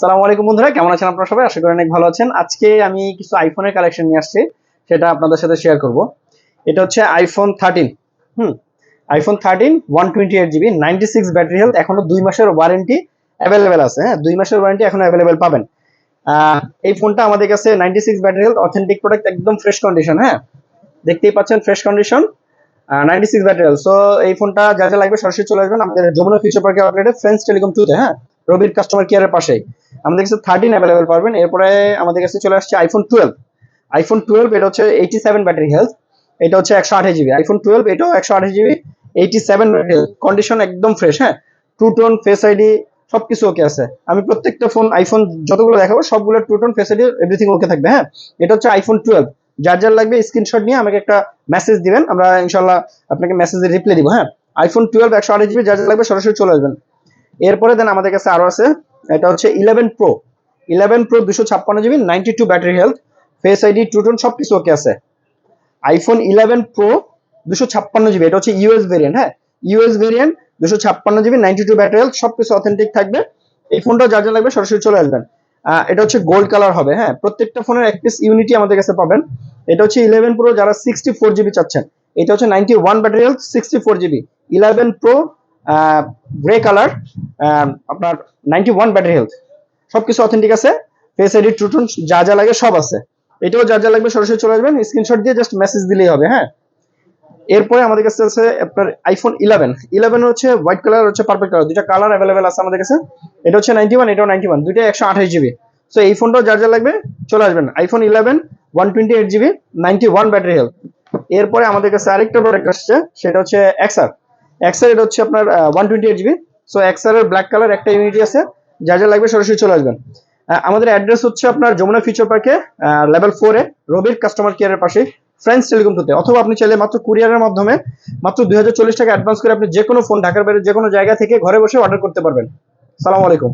সালামু আলাইকুম বন্ধুরা, কেমন আছেন আপনারা সবাই? আশা করি অনেক ভালো আছেন। আজকে আমি কিছু আইফোনের কালেকশন নিয়ে আসছি, সেটা আপনাদের সাথে শেয়ার করব। এটা হচ্ছে iPhone thirteen hmm? IPhone thirteen one twenty eight GB ninety six battery health এখনও দুই মাসের ওয়ারেন্টি অ্যাভেলেবেল আছে হ্যাঁ? দুই মাসের ওয়ারেন্টি এখন অ্যাভেলেবেল পাবেন। এই ফোনটা আমাদের কাছে ninety six battery health authentic product একদম ফ্রেশ কন্ডিশন হ্যাঁ? দেখতেই পাচ্ছেন fresh condition ninety six battery so এই ফোনটা যা যা লাগবে সরাসরি চলে আসবেন আমাদের যমুনা ফিউচার পার্কে আউটলেটে ফ্রেন্স টেলিকম টুতে হ্যাঁ? রবির কাস্টমার কেয়ারের পাশেই। আমাদের কাছে থার্টিন অ্যাভেলেবেল পাবেন এরপরে আমাদের কাছে চলে আসছে আইফোন টুয়েলভ আইফোন টুয়েলভ এটা হচ্ছে এইটি সেভেন ব্যাটারি হেলথ এটা হচ্ছে একশো আঠাশ জিবি আইফোন টুয়েলভ এটাও একশো আঠাশ GB eighty seven battery health condition একদম ফ্রেশ হ্যাঁ? টু টোন ফেস আইডি সবকিছু ওকে আছে। আমি প্রত্যেকটা ফোন আইফোন যতগুলো দেখাবো, সবগুলো true tone face ID everything okay থাকবে হ্যাঁ? এটা হচ্ছে আইফোন টুয়েলভ যার যার লাগবে স্ক্রিনশট নিয়ে আমাকে একটা মেসেজ দিবেন। আমরা ইনশাল্লাহ আপনাকে মেসেজে রিপ্লাই দিব হ্যাঁ? আইফোন টুয়েলভ একশো আঠাশ জিবি যার যার লাগবে সরাসরি চলে আসবেন। এরপরে দেন আমাদের কাছে আরও আছে এটা হচ্ছে ইলেভেন প্রো ইলেভেন প্রো দুশো ছাপ্পান্ন GB ninety two battery health face ID true tone সব কিছু ওকে আছে। আইফোন ইলেভেন প্রো দুশো ছাপ্পান্ন জিবি, এটা হচ্ছে ইউএস ভেরিয়েন্ট হ্যাঁ? ইউএস ভেরিয়েন্ট দুশো ছাপ্পান্ন GB ninety two battery health সব কিছু অথেন্টিক থাকবে। এই ফোনটা যার যা লাগবে সরাসরি চলে আসবেন। এটা হচ্ছে গোল্ড কালার হবে হ্যাঁ? প্রত্যেকটা ফোনের এক পিস ইউনিটি আমাদের কাছে পাবেন। এটা হচ্ছে ইলেভেন প্রো যারা সিক্সটি ফোর জিবি চাচ্ছেন। এটা হচ্ছে ninety one battery health sixty four GB. Eleven pro grey colour আপনার নাইনটি ওয়ান ব্যাটারি হেলথ সবকিছু অথেন্টিক আছে ফেস আইডি ট্রুটন যা যা লাগে সব আছে। এটাও যা যা লাগবে সরাসরি চলে আসবেন স্ক্রিনশট দিয়ে জাস্ট মেসেজ দিলেই হবে হ্যাঁ? এরপরে আমাদের কাছে আছে আপনার আইফোন ইলেভেন ইলেভেন হচ্ছে হোয়াইট কালার হচ্ছে পার্পল কালার দুইটা কালার অ্যাভেলেবেল আছে আমাদের কাছে। এটা হচ্ছে নাইনটি ওয়ান এটাও নাইনটি ওয়ান দুইটা একশো আঠাশ জিবি সো এই ফোনটাও যার যা লাগবে চলে আসবেন। IPhone eleven one twenty eight GB ninety one battery health এরপরে আমাদের কাছে আরেকটা প্রোডাক্ট আসছে, সেটা হচ্ছে এক্সার এক্সার হচ্ছে আপনার one twenty eight GB so XR এর ব্ল্যাক কালার একটা ইউনিটি আছে। যা যা লাগবে সরাসরি চলে আসবেন। আমাদের অ্যাড্রেস হচ্ছে আপনার যমুনা ফিউচার পার্কে লেভেল ফোরে রবির কাস্টমার কেয়ারের পাশে ফ্রেন্ডস টেলিকম টুতে অথবা আপনি চাইলে মাত্র কুরিয়ারের মাধ্যমে, মাত্র দুই হাজার চল্লিশ টাকা অ্যাডভান্স করে আপনি যে কোনো ফোন ঢাকার বাইরে যে কোনো জায়গা থেকে ঘরে বসে অর্ডার করতে পারবেন। সালাম আলাইকুম।